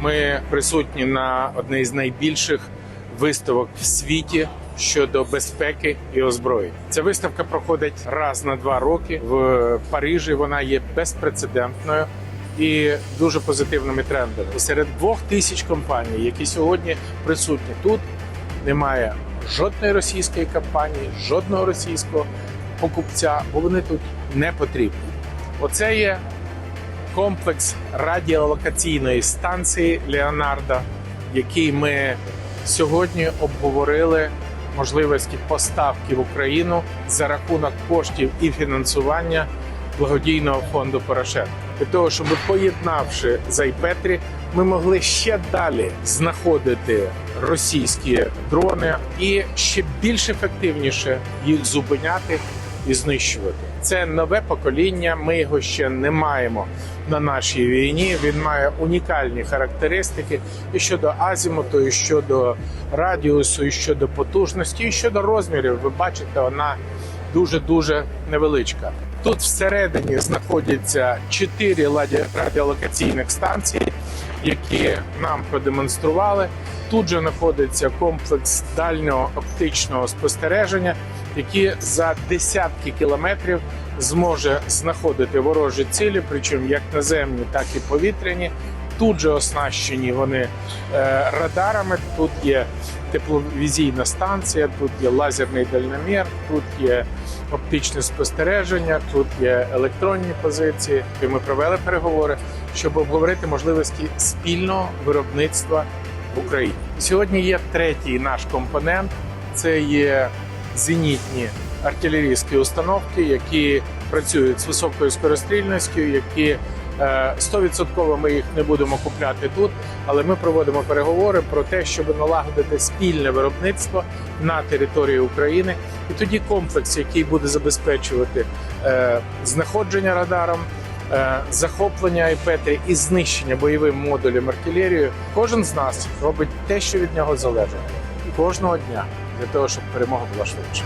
Ми присутні на одній з найбільших виставок в світі щодо безпеки і озброєнь. Ця виставка проходить раз на два роки в Парижі. Вона є безпрецедентною і дуже позитивними трендами. Серед двох тисяч компаній, які сьогодні присутні тут, немає жодної російської компанії, жодного російського покупця, бо вони тут не потрібні. Оце є комплекс радіолокаційної станції Леонардо, який ми сьогодні обговорили можливості поставки в Україну за рахунок коштів і фінансування благодійного фонду Порошенка. Для того, щоб поєднавши Зайпетрі, ми могли ще далі знаходити російські дрони і ще більш ефективніше їх зупиняти і знищувати. Це нове покоління. Ми його ще не маємо на нашій війні. Він має унікальні характеристики і щодо азімуту, і щодо радіусу, і щодо потужності, і щодо розмірів. Ви бачите, вона дуже дуже невеличка. Тут всередині знаходяться чотири радіолокаційних станції, які нам продемонстрували. Тут же знаходиться комплекс дальнього оптичного спостереження, який за десятки кілометрів зможе знаходити ворожі цілі, причому як наземні, так і повітряні. Тут же оснащені вони е, радарами. Тут є тепловізійна станція, тут є лазерний дальномір, тут є оптичне спостереження, тут є електронні позиції. І ми провели переговори, щоб обговорити можливості спільного виробництва в Україні. Сьогодні є третій наш компонент це є зенітні артилерійські установки, які працюють з високою скорострільністю, які е, 100% ми їх не будемо купляти тут, але ми проводимо переговори про те, щоб налагодити спільне виробництво на території України, і тоді комплекс, який буде забезпечувати е, знаходження радаром. е, Захоплення айпети і знищення бойовим модулем артилерією, кожен з нас робить те, що від нього залежить, кожного дня для того, щоб перемога була швидше.